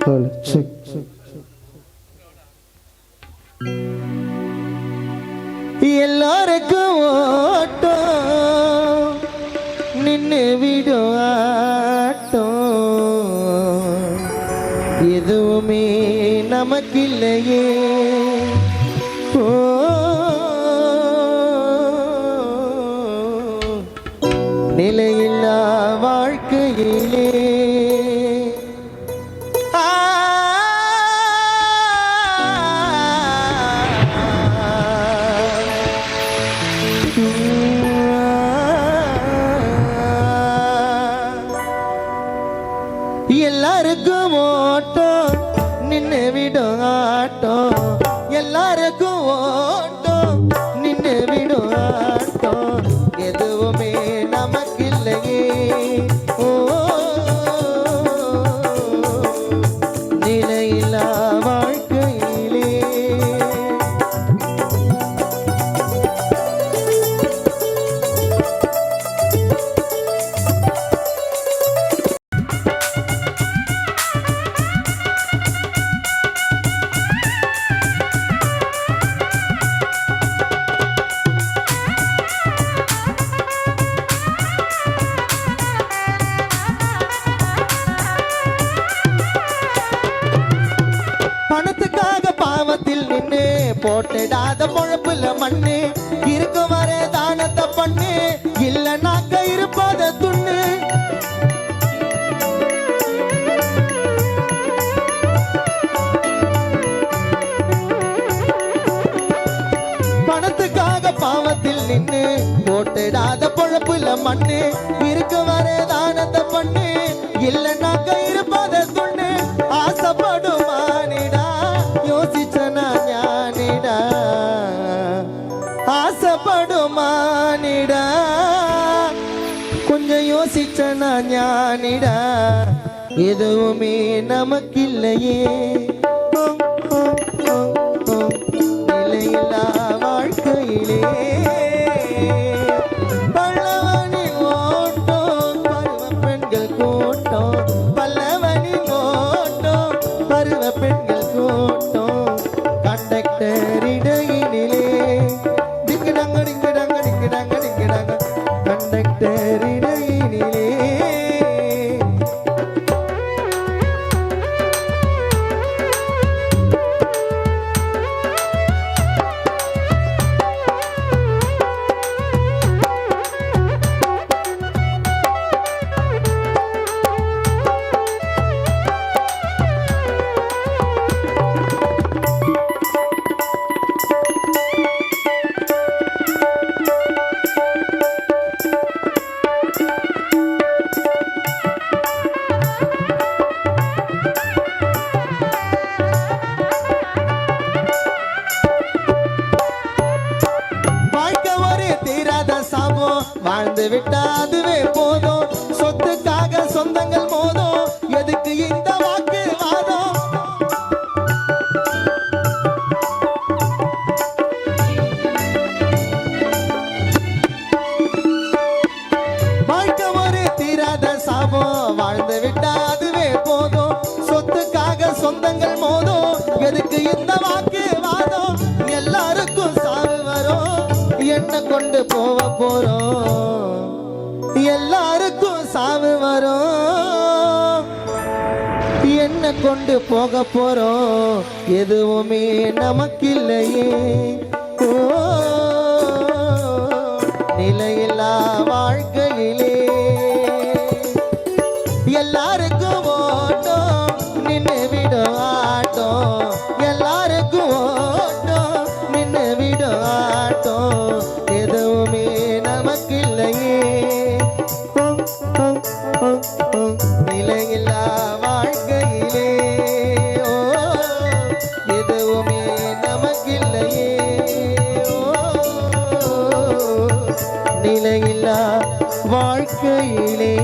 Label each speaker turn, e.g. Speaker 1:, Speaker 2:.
Speaker 1: Hold, check. எல்லாருக்கும் Otto நின்று விடும் ஆட்டம் எதுவுமே நமக்கில்லையே ஓ வாழ்க்கையிலே. எல்லாருக்கும் ஓட்டம் நின்று விடும் ஆட்டம். எல்லாருக்கும் ஓட்டம் நின்று விடும் ஆட்டம். எதுவுமே நமக்கில்லையே. ஓ பணத்துக்காக பாவத்தில் நின்று போட்டுடாத பொழப்புல மண்ணு. இருக்கும் வர தானத்தை பண்ணு இல்ல நாக்க இருப்பத துண்ணு. பணத்துக்காக பாவத்தில் நின்று போட்டுடாத பொழப்புல மண்ணு. இருக்கும் வர தானத்தை பண்ணு இல்ல நாக்க இருப்பத துண்ணு. கொஞ்சம் யோசிச்சனா ஞானிடா எதுவுமே நமக்கில்லையே. வாழ்ந்து விட்டா அதுவே போதும். சொத்துக்காக சொந்தங்கள் போதும் எதுக்கு இந்த வாக்கு வாதம்? வாழ்க்கை ஒரு தீராத சாபம். வாழ்ந்து விட்டா அதுவே போதும். சொத்துக்காக சொந்தங்கள் என்ன கொண்டு போக போறோம். எல்லாருக்கும் சாவு வரும். என்ன கொண்டு போக போறோம்? எதுவுமே நமக்கில்லையே. இல்லையே நிலையில்லா வாழ்க்கையிலே. எல்லாருக்கும் வாழ்க்கையிலே